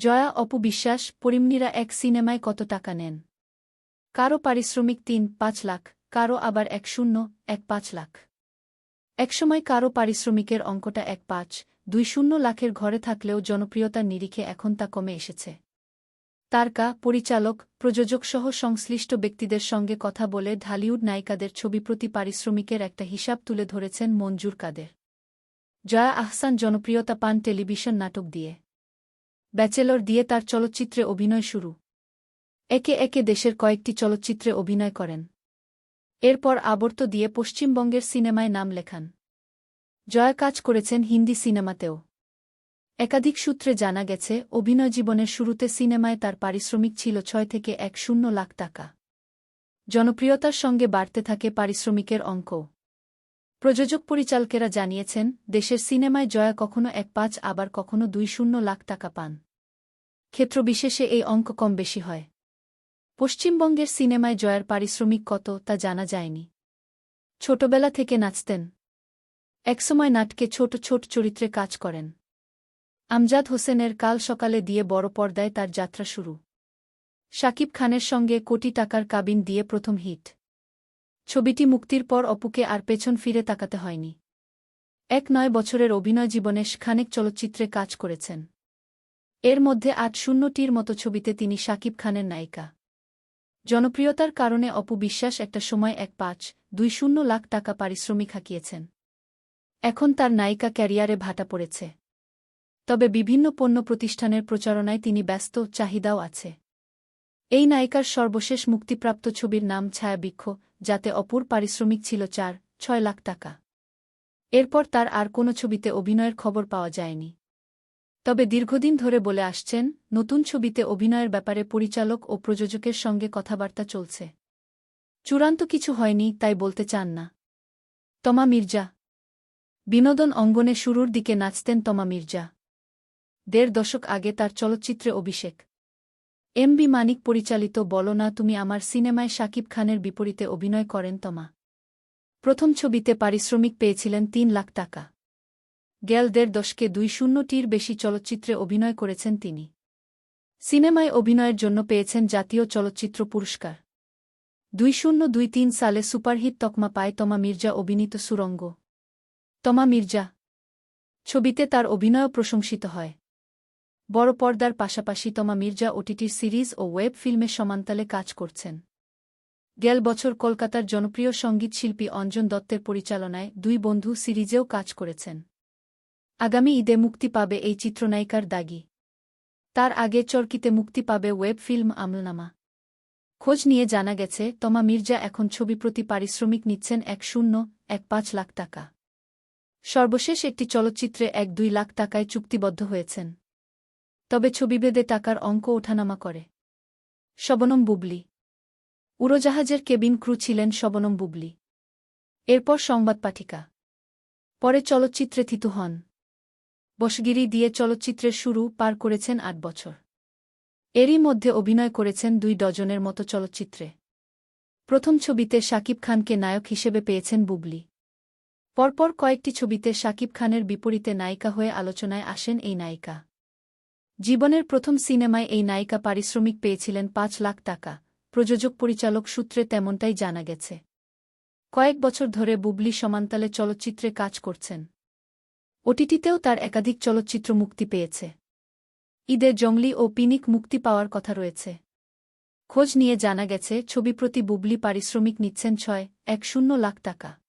জয়া অপু বিশ্বাস, পরিমনিরা এক সিনেমায় কত টাকা নেন? কারও পারিশ্রমিক তিন, পাঁচ লাখ, কারও আবার এক শূন্য, এক পাঁচ লাখ। একসময় কারও পারিশ্রমিকের অঙ্কটা এক পাঁচ, দুই শূন্য লাখের ঘরে থাকলেও জনপ্রিয়তার নিরিখে এখন তা কমে এসেছে। তারকা পরিচালক প্রযোজকসহ সংশ্লিষ্ট ব্যক্তিদের সঙ্গে কথা বলে ঢালিউড নায়িকাদের ছবি প্রতি পারিশ্রমিকের একটা হিসাব তুলে ধরেছেন মঞ্জুর কাদের। জয়া আহসান জনপ্রিয়তা পান টেলিভিশন নাটক দিয়ে। ব্যাচেলর দিয়ে তার চলচ্চিত্রে অভিনয় শুরু। একে একে দেশের কয়েকটি চলচ্চিত্রে অভিনয় করেন। এরপর আবর্ত দিয়ে পশ্চিমবঙ্গের সিনেমায় নাম লেখান। জয়া কাজ করেছেন হিন্দি সিনেমাতেও। একাধিক সূত্রে জানা গেছে, অভিনয় জীবনের শুরুতে সিনেমায় তার পারিশ্রমিক ছিল ছয় থেকে এক শূন্য লাখ টাকা। জনপ্রিয়তার সঙ্গে বাড়তে থাকে পারিশ্রমিকের অঙ্ক। প্রযোজক পরিচালকেরা জানিয়েছেন, দেশের সিনেমায় জয়া কখনো এক পাঁচ, আবার কখনো দুই শূন্য লাখ টাকা পান। ক্ষেত্রবিশেষে এই অঙ্ক কম বেশি হয়। পশ্চিমবঙ্গের সিনেমায় জয়ার পারিশ্রমিক কত, তা জানা যায়নি। ছোটবেলা থেকে নাচতেন। একসময় নাটকে ছোট ছোট চরিত্রে কাজ করেন। আমজাদ হোসেনের কাল সকালে দিয়ে বড় পর্দায় তার যাত্রা শুরু। শাকিব খানের সঙ্গে কোটি টাকার কাবিন দিয়ে প্রথম হিট। ছবিটি মুক্তির পর অপুকে আর পেছন ফিরে তাকাতে হয়নি। এক নয় বছরের অভিনয় জীবনে খানেক চলচ্চিত্রে কাজ করেছেন। এর মধ্যে আট শূন্যটির মতো ছবিতে তিনি শাকিব খানের নায়িকা। জনপ্রিয়তার কারণে অপু বিশ্বাস একটা সময় এক পাঁচ, দুই শূন্য লাখ টাকা পারিশ্রমিক হাঁকিয়েছেন। এখন তার নায়িকা ক্যারিয়ারে ভাটা পড়েছে। তবে বিভিন্ন পণ্য প্রতিষ্ঠানের প্রচারণায় তিনি ব্যস্ত, চাহিদাও আছে। এই নায়িকার সর্বশেষ মুক্তিপ্রাপ্ত ছবির নাম ছায়াবৃক্ষ, যাতে অপুর পারিশ্রমিক ছিল চার, ছয় লাখ টাকা। এরপর তার আর কোনো ছবিতে অভিনয়ের খবর পাওয়া যায়নি। তবে দীর্ঘদিন ধরে বলে আসছেন, নতুন ছবিতে অভিনয়ের ব্যাপারে পরিচালক ও প্রযোজকের সঙ্গে কথাবার্তা চলছে। চূড়ান্ত কিছু হয়নি, তাই বলতে চান না। তমা মির্জা। বিনোদন অঙ্গনে শুরুর দিকে নাচতেন তমা মির্জা। দেড় দশক আগে তার চলচ্চিত্রে অভিষেক। এম বি মানিক পরিচালিত বলো না তুমি আমার সিনেমায় শাকিব খানের বিপরীতে অভিনয় করেন তমা। প্রথম ছবিতে পারিশ্রমিক পেয়েছিলেন তিন লাখ টাকা। গেল দেড় দশকে দুই শূন্যটির বেশি চলচ্চিত্রে অভিনয় করেছেন তিনি। সিনেমায় অভিনয়ের জন্য পেয়েছেন জাতীয় চলচ্চিত্র পুরস্কার। দুই শূন্য দুই তিন সালে সুপারহিট তকমা পায় তমা মির্জা অভিনীত সুরঙ্গ। তমা মির্জা ছবিতে তার অভিনয়ও প্রশংসিত হয়। বড় পর্দার পাশাপাশি তমা মির্জা ওটিটির সিরিজ ও ওয়েব ফিল্মে সমান্তালে কাজ করছেন। গেল বছর কলকাতার জনপ্রিয় সংগীত শিল্পী অঞ্জন দত্তের পরিচালনায় দুই বন্ধু সিরিজেও কাজ করেছেন। আগামী ঈদে মুক্তি পাবে এই চিত্রনায়িকার দাগি। তার আগে চরকিতে মুক্তি পাবে ওয়েব ফিল্ম আমলনামা। খোঁজ নিয়ে জানা গেছে, তমা মির্জা এখন ছবি প্রতি পারিশ্রমিক নিচ্ছেন এক শূন্য, এক পাঁচ লাখ টাকা। সর্বশেষ একটি চলচ্চিত্রে এক দুই লাখ টাকায় চুক্তিবদ্ধ হয়েছেন। তবে ছবিভেদে টাকার অঙ্ক ওঠানামা করে। শবনম বুবলি। উড়োজাহাজের কেবিন ক্রু ছিলেন শবনম বুবলি। এরপর সংবাদ পাঠিকা। পরে চলচ্চিত্রে থিতু হন। বসগিরি দিয়ে চলচ্চিত্রের শুরু পার করেছেন আট বছর। এরই মধ্যে অভিনয় করেছেন দুই ডজনের মতো চলচ্চিত্রে। প্রথম ছবিতে শাকিব খানকে নায়ক হিসেবে পেয়েছেন বুবলি। পরপর কয়েকটি ছবিতে শাকিব খানের বিপরীতে নায়িকা হয়ে আলোচনায় আসেন এই নায়িকা। জীবনের প্রথম সিনেমায় এই নায়িকা পারিশ্রমিক পেয়েছিলেন পাঁচ লাখ টাকা। প্রযোজক পরিচালক সূত্রে তেমনটাই জানা গেছে। কয়েক বছর ধরে বুবলি সমান্তালে চলচ্চিত্রে কাজ করছেন। ওটিটিতেও তার একাধিক চলচ্চিত্র মুক্তি পেয়েছে। ঈদে জংলি ও পিনিক মুক্তি পাওয়ার কথা রয়েছে। খোঁজ নিয়ে জানা গেছে, ছবি প্রতি বুবলি পারিশ্রমিক নিচ্ছেন ছয়, এক শূন্য লাখ টাকা।